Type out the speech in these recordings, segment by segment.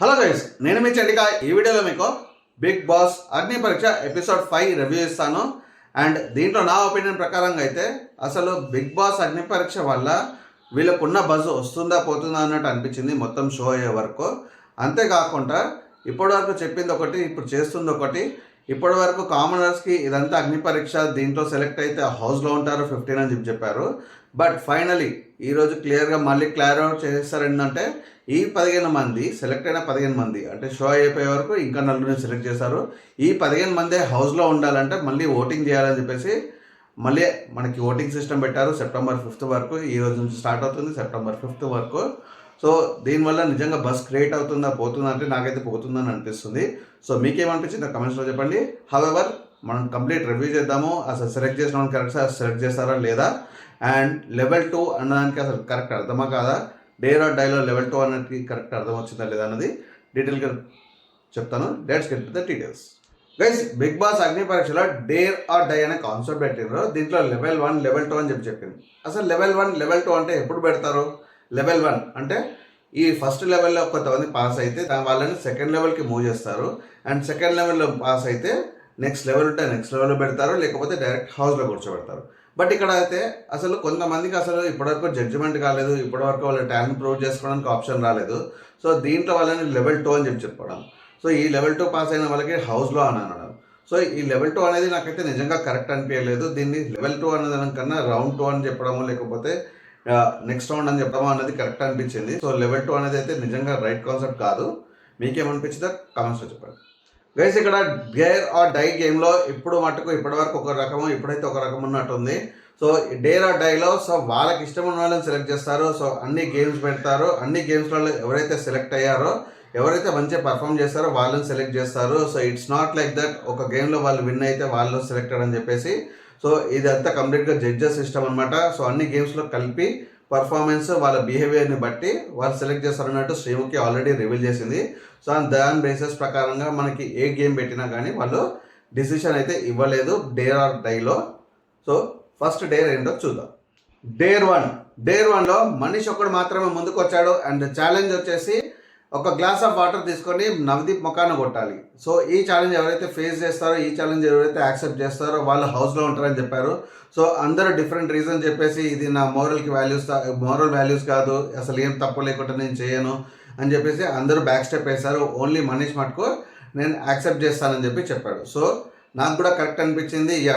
Hello guys నేను మీ చండిక. ఈ వీడియోలో మీకు Bigg Boss Agni Pariksha episode five review ఇస్తాను. అండ్ దీంట్లో నా ఒపీనియన్ ప్రకారంగా అయితే అసలు బిగ్ బాస్ అగ్ని పరీక్ష వల్ల వీళ్ళకున్న బజ్ వస్తుందా పోతుందా అన్నట్టు అనిపించింది మొత్తం షో అయ్యే వరకు. అంతేకాకుండా ఇప్పటివరకు చెప్పింది ఒకటి ఇప్పుడు చేస్తుంది ఒకటి. ఇప్పటి వరకు కామనర్స్కి ఇదంతా అగ్ని పరీక్ష దీంట్లో సెలెక్ట్ అయితే హౌస్లో ఉంటారు ఫిఫ్టీన్ అని చెప్పి చెప్పారు. బట్ ఫైనలీ ఈరోజు క్లియర్గా మళ్ళీ క్లియర్ అవుట్ చేస్తారు ఏంటంటే ఈ పదిహేను మంది సెలెక్ట్ అయిన పదిహేను మంది అంటే షో అయిపోయే వరకు ఇంకా నలుగురిని సెలెక్ట్ చేశారు. ఈ పదిహేను మంది హౌస్లో ఉండాలంటే మళ్ళీ ఓటింగ్ చేయాలని చెప్పేసి మళ్ళీ మనకి ఓటింగ్ సిస్టమ్ పెట్టారు. సెప్టెంబర్ ఫిఫ్త్ వరకు ఈ రోజు నుంచి స్టార్ట్ అవుతుంది సెప్టెంబర్ ఫిఫ్త్ వరకు. సో దీనివల్ల నిజంగా బస్ క్రియేట్ అవుతుందా పోతుందా అంటే నాకైతే పోతుందని అనిపిస్తుంది. సో మీకేమనిపించింది కమెంట్స్లో చెప్పండి. హవెవర్ మనం కంప్లీట్ రివ్యూ చేద్దాము. అసలు సెలెక్ట్ చేసిన కరెక్ట్గా కరెక్ట్ సెలెక్ట్ చేస్తారా లేదా? అండ్ లెవెల్ టూ అన్నదానికి అసలు కరెక్ట్ అర్థమా కాదా? డేర్ ఆర్ డైలో లెవెల్ టూ అన్నది కరెక్ట్ అర్థం వచ్చిందా లేదా అన్నది డీటెయిల్గా చెప్తాను. Let's get the details guys Bigg Boss Agni పరీక్షలో డేర్ ఆర్ డై అనే కాన్సెప్ట్ పెట్టినారు దీంట్లో లెవెల్ వన్ లెవెల్ టూ అని చెప్పి చెప్పింది. అసలు లెవెల్ వన్ లెవెల్ టూ అంటే ఎప్పుడు పెడతారు? లెవెల్ వన్ అంటే ఈ ఫస్ట్ లెవెల్లో కొంతమంది పాస్ అయితే వాళ్ళని సెకండ్ లెవెల్కి మూవ్ చేస్తారు. అండ్ సెకండ్ లెవెల్లో పాస్ అయితే నెక్స్ట్ లెవెల్ ఉంటే నెక్స్ట్ లెవెల్లో పెడతారు. లేకపోతే డైరెక్ట్ హౌస్లో కూర్చోబెడతారు. బట్ ఇక్కడ అయితే అసలు కొంతమందికి అసలు ఇప్పటివరకు జడ్జిమెంట్ కాలేదు ఇప్పటివరకు వాళ్ళ టాలెంట్ ప్రూవ్ చేసుకోవడానికి ఆప్షన్ రాలేదు. సో దీంట్లో వాళ్ళని లెవెల్ టూ అని చెప్పి చెప్పడం. సో ఈ లెవెల్ టూ పాస్ అయిన వాళ్ళకి హౌస్లో అని అనడం. సో ఈ లెవెల్ టూ అనేది నాకైతే నిజంగా కరెక్ట్ అనిపించలేదు. దీన్ని లెవెల్ టూ అనేది కన్నా రౌండ్ టూ అని చెప్పడము లేకపోతే నెక్స్ట్ రౌండ్ అని చెప్పడము అనేది కరెక్ట్ అనిపించింది. సో లెవెల్ టూ అనేది అయితే నిజంగా రైట్ కాన్సెప్ట్ కాదు. మీకేమనిపించిందో కామెంట్స్లో చెప్పండి. గైస్ ఇక్కడ గేర్ ఆర్ డై గేమ్లో ఇప్పుడు మటుకు ఇప్పటి వరకు ఒక రకము ఇప్పుడైతే ఒక రకం ఉన్నట్టుంది. సో డేర్ ఆర్ డైలో సో వాళ్ళకి ఇష్టం ఉన్న వాళ్ళని సెలెక్ట్ చేస్తారు. సో అన్ని గేమ్స్ పెడతారు. అన్ని గేమ్స్లలో ఎవరైతే సెలెక్ట్ అయ్యారో ఎవరైతే మంచిగా పర్ఫామ్ చేస్తారో వాళ్ళని సెలెక్ట్ చేస్తారు. So it's not like that ఒక గేమ్లో వాళ్ళు విన్ అయితే వాళ్ళు సెలెక్టెడ్ అని చెప్పేసి సో ఇదంతా కంప్లీట్గా జడ్జెస్ సిస్టమ్ అనమాట సో అన్ని గేమ్స్లో కలిపి పర్ఫార్మెన్స్ వాళ్ళ బిహేవియర్ని బట్టి వాళ్ళు సెలెక్ట్ చేస్తారన్నట్టు శ్రీముఖి ఆల్రెడీ రివీల్ చేసింది. సో దాని బేసిస్ ప్రకారంగా మనకి ఏ గేమ్ పెట్టినా కానీ వాళ్ళు డిసిషన్ అయితే ఇవ్వలేదు డేర్ ఆర్ డైలో. సో ఫస్ట్ డేర్ ఏంటో చూద్దాం. Dare one. డేర్ వన్లో మనిషి ఒకడు మాత్రమే ముందుకు వచ్చాడు అండ్ ఛాలెంజ్ వచ్చేసి ఒక గ్లాస్ ఆఫ్ వాటర్ తీసుకొని నవదీప్ ముఖాన్ని కొట్టాలి. సో ఈ ఛాలెంజ్ ఎవరైతే ఫేస్ చేస్తారో ఈ ఛాలెంజ్ ఎవరైతే యాక్సెప్ట్ చేస్తారో వాళ్ళు హౌస్లో ఉంటారని చెప్పారు. సో అందరూ డిఫరెంట్ రీజన్ చెప్పేసి ఇది నా మోరల్కి వాల్యూస్ మోరల్ వాల్యూస్ కాదు అసలు ఏం తప్పు లేకుండా నేను చేయను అని చెప్పేసి అందరూ బ్యాక్ స్టెప్ వేశారు. ఓన్లీ మనీష్ మటుకు నేను యాక్సెప్ట్ చేస్తానని చెప్పి చెప్పాడు. సో నాకు కూడా కరెక్ట్ అనిపించింది. యా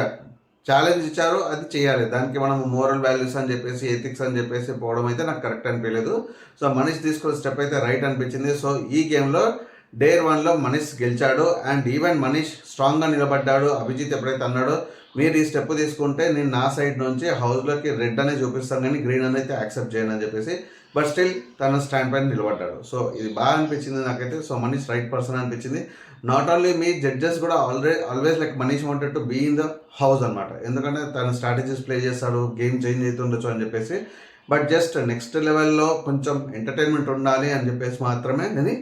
ఛాలెంజ్ ఇచ్చారు అది చేయాలి. దానికి మనం మోరల్ వాల్యూస్ అని చెప్పేసి ఎథిక్స్ అని చెప్పేసి పోవడం అయితే నాకు కరెక్ట్ అనిపించలేదు. సో మనీష్ తీసుకున్న స్టెప్ అయితే రైట్ అనిపించింది. సో ఈ గేమ్లో డేర్ వన్లో మనీష్ గెలిచాడు. అండ్ ఈవెన్ మనీష్ స్ట్రాంగ్గా నిలబడ్డాడు. అభిజిత్ ఎప్పుడైతే అన్నాడో మీరు ఈ స్టెప్ తీసుకుంటే నేను నా సైడ్ నుంచి హౌస్లోకి రెడ్ అనేది చూపిస్తాను. కానీ గ్రీన్ అనేది యాక్సెప్ట్ చేయను అని చెప్పేసి బట్ స్టిల్ తన స్టాండ్ పైన నిలబడ్డాడు. సో ఇది బాగా అనిపించింది నాకైతే. సో మనీష్ రైట్ పర్సన్ అనిపించింది. నాట్ ఓన్లీ మీ జడ్జెస్ కూడా already always like Manish wanted to be in the house అనమాట ఎందుకంటే తన స్ట్రాటజీస్ ప్లే చేస్తాడు గేమ్ చేంజ్ అవుతుండొచ్చు అని చెప్పేసి. బట్ జస్ట్ నెక్స్ట్ లెవెల్లో కొంచెం ఎంటర్టైన్మెంట్ ఉండాలి అని చెప్పేసి మాత్రమే నేను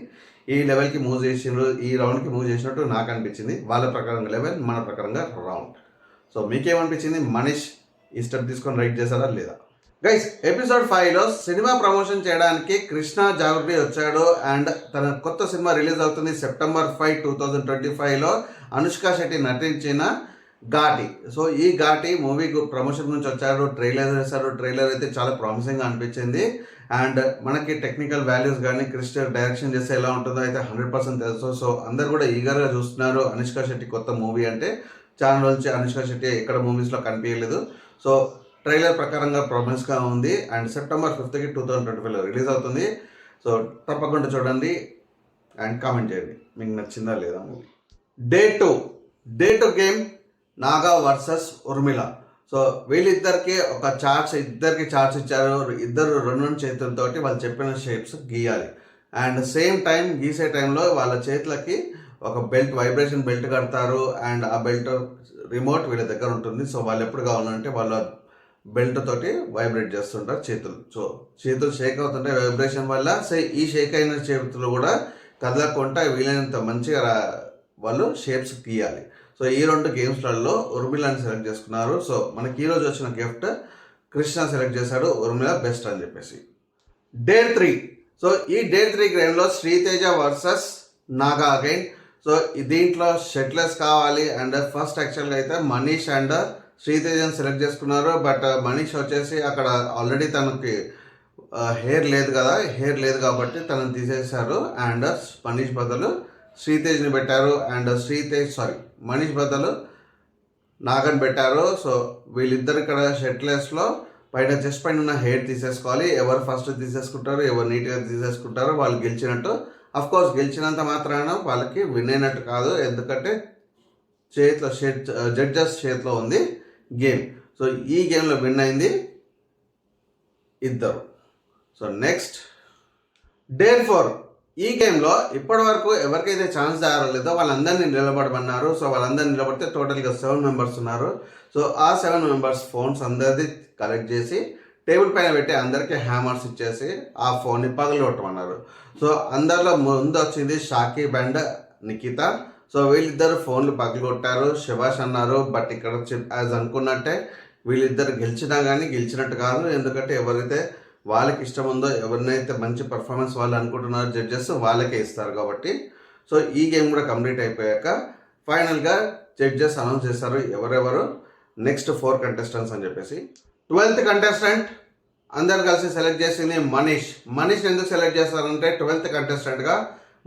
ఈ లెవెల్కి మూవ్ చేసినారు ఈ రౌండ్కి మూవ్ చేసినట్టు నాకు అనిపించింది. వాళ్ళ ప్రకారంగా లెవెల్ మన ప్రకారంగా రౌండ్ సో మీకేమనిపించింది? మనీష్ ఈ స్టెప్ తీసుకొని రైట్ చేశారా లేదా? గైస్ ఎపిసోడ్ ఫైవ్లో సినిమా ప్రమోషన్ చేయడానికి కృష్ణ జాగృతి వచ్చాడు అండ్ తన కొత్త సినిమా రిలీజ్ అవుతుంది September five two thousand twenty ఫైవ్లో అనుష్క శెట్టి నటించిన ఘాటి. సో ఈ ఘాటి మూవీ ప్రమోషన్ గురించి వచ్చారు ట్రైలర్ వేశారు ట్రైలర్ అయితే చాలా ప్రామిసింగ్గా అనిపించింది. అండ్ మనకి టెక్నికల్ వాల్యూస్ కానీ క్రిస్ట డైరెక్షన్ చేస్తే ఎలా ఉంటుందో అయితే హండ్రెడ్ పర్సెంట్ తెలుసు. సో అందరు కూడా ఈగర్గా చూస్తున్నారు అనుష్క శెట్టి కొత్త మూవీ అంటే. చాలా నుంచి అనుష్క శెట్టి ఎక్కడ మూవీస్లో కనిపించలేదు. సో ట్రైలర్ ప్రకారంగా ప్రామిస్గా ఉంది. అండ్ సెప్టెంబర్ ఫిఫ్త్కి టూ థౌజండ్ ట్వంటీ ఫైవ్లో రిలీజ్ అవుతుంది. సో తప్పకుండా చూడండి అండ్ కామెంట్ చేయండి. మీకు నచ్చిందా లేదా movie? Day two day two game Naga versus Urmila so వీళ్ళిద్దరికి ఒక చార్ట్స్ ఇద్దరికి చార్ట్స్ ఇచ్చారు. ఇద్దరు రెండు రెండు చేతులతో వాళ్ళు చెప్పిన షేప్స్ గీయాలి. అండ్ సేమ్ టైం గీసే టైంలో వాళ్ళ చేతులకి ఒక బెల్ట్ వైబ్రేషన్ బెల్ట్ కడతారు. అండ్ ఆ బెల్ట్ రిమోట్ వీళ్ళ దగ్గర ఉంటుంది. సో వాళ్ళు ఎప్పుడు కావాలంటే వాళ్ళ బెల్ట్ తోటి వైబ్రేట్ చేస్తుంటారు చేతులు. సో చేతులు షేక్ అవుతుంటే వైబ్రేషన్ వల్ల. సే ఈ షేక్ అయిన చేతులు కూడా కదలకుండా వీలైనంత మంచిగా వాళ్ళు షేప్స్ గీయాలి. సో ఈ రెండు గేమ్స్లలో ఉర్మిలాని సెలెక్ట్ చేసుకున్నారు. సో మనకి ఈరోజు వచ్చిన గిఫ్ట్ కృష్ణ సెలెక్ట్ చేశాడు ఉర్మిళ బెస్ట్ అని చెప్పేసి. Day three. సో ఈ డే త్రీ గేమ్లో Sreeteja versus Naga again. So దీంట్లో షెట్లెస్ కావాలి. అండ్ ఫస్ట్ యాక్చువల్గా అయితే మనీష్ అండ్ శ్రీతేజని సెలెక్ట్ చేసుకున్నారు బట్ uh, మనీష్ వచ్చేసి అక్కడ ఆల్రెడీ తనకి uh, హెయిర్ లేదు కదా హెయిర్ లేదు కాబట్టి తనని తీసేశారు. అండ్ uh, మనీష్ బదులు శ్రీతేజ్ని పెట్టారు. అండ్ శ్రీతేజ్ సారీ మనీష్ బదులు నాగన్ పెట్టారు. సో వీళ్ళిద్దరు ఇక్కడ షెట్లెస్లో పైన చెస్ట్ పైన ఉన్న హెయిర్ తీసేసుకోవాలి. ఎవరు ఫస్ట్ తీసేసుకుంటారు ఎవరు నీట్గా తీసేసుకుంటారో వాళ్ళు గెలిచినట్టు. అఫ్ కోర్స్ గెలిచినంత మాత్రాన వాళ్ళకి విన్ అయినట్టు కాదు. ఎందుకంటే చేతిలో షెడ్ జడ్జెస్ చేతిలో ఉంది. గేమ్. సో ఈ గేమ్లో విన్ అయింది ఇద్దరు. So next dare four. ఈ గేమ్లో ఇప్పటి వరకు ఎవరికైతే ఛాన్స్ లేదో వాళ్ళందరినీ నిలబడమన్నారు. సో వాళ్ళందరినీ నిలబడితే టోటల్గా సెవెన్ మెంబర్స్ ఉన్నారు. సో ఆ సెవెన్ మెంబర్స్ ఫోన్స్ అందరిది కలెక్ట్ చేసి టేబుల్ పైన పెట్టి అందరికీ హ్యామర్స్ ఇచ్చేసి ఆ ఫోన్ని పగలగొట్టమన్నారు. సో అందరిలో ముందు వచ్చింది షాకీ అండ్ నిఖిత సో వీళ్ళిద్దరు ఫోన్లు పగలగొట్టారు శభాష్ అన్నారు. బట్ ఇక్కడ యాజ్ అనుకున్నట్టే వీళ్ళిద్దరు గెలిచినా కానీ గెలిచినట్టు కాదు. ఎందుకంటే ఎవరైతే వాళ్ళకి ఇష్టం ఉందో ఎవరినైతే మంచి పర్ఫార్మెన్స్ వాళ్ళు అనుకుంటున్నారో జడ్జెస్ వాళ్ళకే ఇస్తారు కాబట్టి. సో ఈ గేమ్ కూడా కంప్లీట్ అయిపోయాక ఫైనల్గా జడ్జెస్ అనౌన్స్ చేస్తారు ఎవరెవరు. నెక్స్ట్ ఫోర్ కంటెస్టెంట్స్ అని చెప్పేసి. ట్వెల్త్ కంటెస్టెంట్ అందరు కలిసి సెలెక్ట్ చేసింది మనీష్. మనీష్ ఎందుకు సెలెక్ట్ చేస్తారంటే ట్వెల్త్ కంటెస్టెంట్గా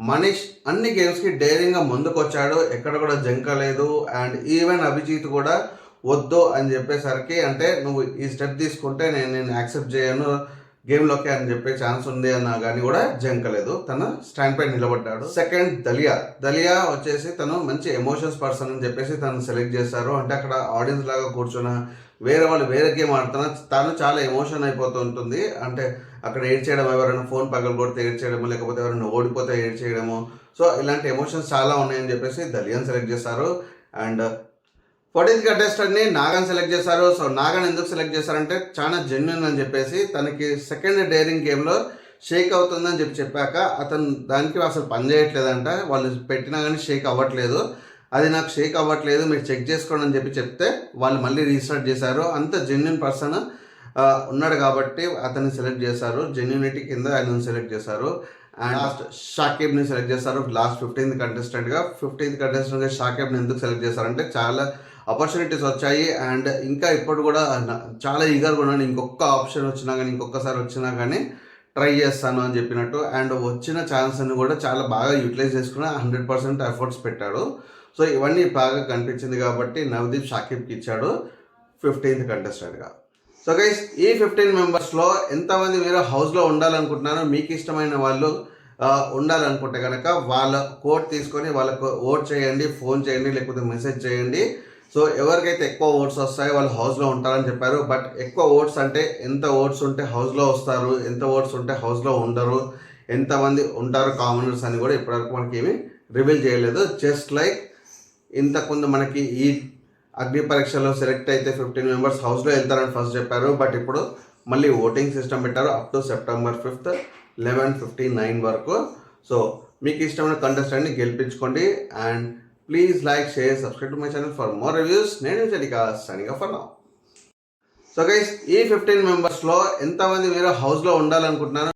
మనీష్ అన్ని గేమ్స్కి డైరింగ్గా ముందుకొచ్చాడు. ఎక్కడ కూడా జంక లేదు. అండ్ ఈవెన్ అభిజిత్ కూడా వద్దు అని చెప్పేసరికి అంటే నువ్వు ఈ స్టెప్ తీసుకుంటే నేను నేను యాక్సెప్ట్ చేయను. గేమ్లోకి అని చెప్పే ఛాన్స్ ఉంది అన్న కానీ కూడా జంకలేదు తన స్టాండ్ పై నిలబడ్డాడు. సెకండ్ దలియా. దలియా వచ్చేసి తను మంచి ఎమోషన్స్ పర్సన్ అని చెప్పేసి తను సెలెక్ట్ చేశారు. అంటే అక్కడ ఆడియన్స్ లాగా కూర్చున్న వేరే వాళ్ళు వేరే గేమ్ ఆడుతున్నా తను చాలా ఎమోషన్ అయిపోతూ ఉంటుంది. అంటే అక్కడ ఏడ్చేయడం ఎవరైనా ఫోన్ పగల కొడితే ఏడ్చేయడము లేకపోతే ఎవరైనా ఓడిపోతే ఏడ్చేయడము సో ఇలాంటి ఎమోషన్స్ చాలా ఉన్నాయని చెప్పేసి దలియన్ సెలెక్ట్ చేశారు. అండ్ ఫోర్టీన్త్ కంటెస్టెంట్ని నాగన్ సెలెక్ట్ చేశారు. సో నాగన్ ఎందుకు సెలెక్ట్ చేశారంటే చాలా జెన్యున్ అని చెప్పేసి తనకి సెకండ్ డేరింగ్ గేమ్లో షేక్ అవుతుందని చెప్పి చెప్పాక అతను దానికి అసలు పని చేయట్లేదంట. వాళ్ళు పెట్టినా కానీ షేక్ అవ్వట్లేదు. అది నాకు షేక్ అవ్వట్లేదు మీరు చెక్ చేసుకోండి అని చెప్పి చెప్తే వాళ్ళు మళ్ళీ రీస్టార్ట్ చేశారు. అంత జెన్యున్ పర్సన్ ఉన్నాడు కాబట్టి అతన్ని సెలెక్ట్ చేశారు. జెన్యునిటీ కింద ఆయన సెలెక్ట్ చేశారు. అండ్ లాస్ట్ షాకేబ్ని సెలెక్ట్ చేశారు. లాస్ట్ ఫిఫ్టీన్త్ కంటెస్టెంట్గా ఫిఫ్టీన్త్ కంటెస్టెంట్గా షాకేబ్ని ఎందుకు సెలెక్ట్ చేశారంటే చాలా ఆపర్చునిటీస్ వచ్చాయి. అండ్ ఇంకా ఇప్పుడు కూడా చాలా ఈగర్గా ఉన్నాను. ఇంకొక ఆప్షన్ వచ్చినా కానీ ఇంకొకసారి వచ్చినా కానీ ట్రై చేస్తాను అని చెప్పినట్టు. అండ్ వచ్చిన ఛాన్స్ని కూడా చాలా బాగా యూటిలైజ్ చేసుకుని హండ్రెడ్ పర్సెంట్ ఎఫర్ట్స్ పెట్టాడు. సో ఇవన్నీ బాగా కనిపించింది కాబట్టి నవదీప్ షాకిబ్కి ఇచ్చాడు. ఫిఫ్టీన్త్ కంటెస్టెంట్గా సో గైస్ ఈ ఫిఫ్టీన్ మెంబర్స్లో ఎంతమంది మీరు హౌస్లో ఉండాలనుకుంటున్నారో మీకు ఇష్టమైన వాళ్ళు ఉండాలనుకుంటే కనుక వాళ్ళ కోట్ తీసుకొని వాళ్ళకు ఓట్ చేయండి ఫోన్ చేయండి లేకపోతే మెసేజ్ చేయండి. సో ఎవరికైతే ఎక్కువ ఓట్స్ వస్తాయో వాళ్ళు హౌస్లో ఉంటారని చెప్పారు. బట్ ఎక్కువ ఓట్స్ అంటే ఎంత ఓట్స్ ఉంటే హౌస్లో వస్తారు ఎంత ఓట్స్ ఉంటే హౌస్లో ఉండరు ఎంతమంది ఉంటారు కామనర్స్ అని కూడా ఇప్పటివరకు మనకి ఏమి రివీల్ చేయలేదు. జస్ట్ లైక్ ఇంతకుముందు మనకి ఈ అగ్ని పరీక్షలో సెలెక్ట్ అయితే ఫిఫ్టీన్ మెంబర్స్ హౌస్లో వెళ్తారని ఫస్ట్ చెప్పారు. బట్ ఇప్పుడు మళ్ళీ ఓటింగ్ సిస్టమ్ పెట్టారు up to September fifth eleven fifty nine వరకు. సో మీకు ఇష్టమైన కంటెస్టెంట్ని గెలిపించుకోండి. And please like share subscribe to my channel for more reviews నేను చలిక సనిగా ఫర్ నా సో గైస్ ఈ ఫిఫ్టీన్ మెంబర్స్లో ఎంతమంది మీరు హౌస్లో ఉండాలనుకుంటున్నారు?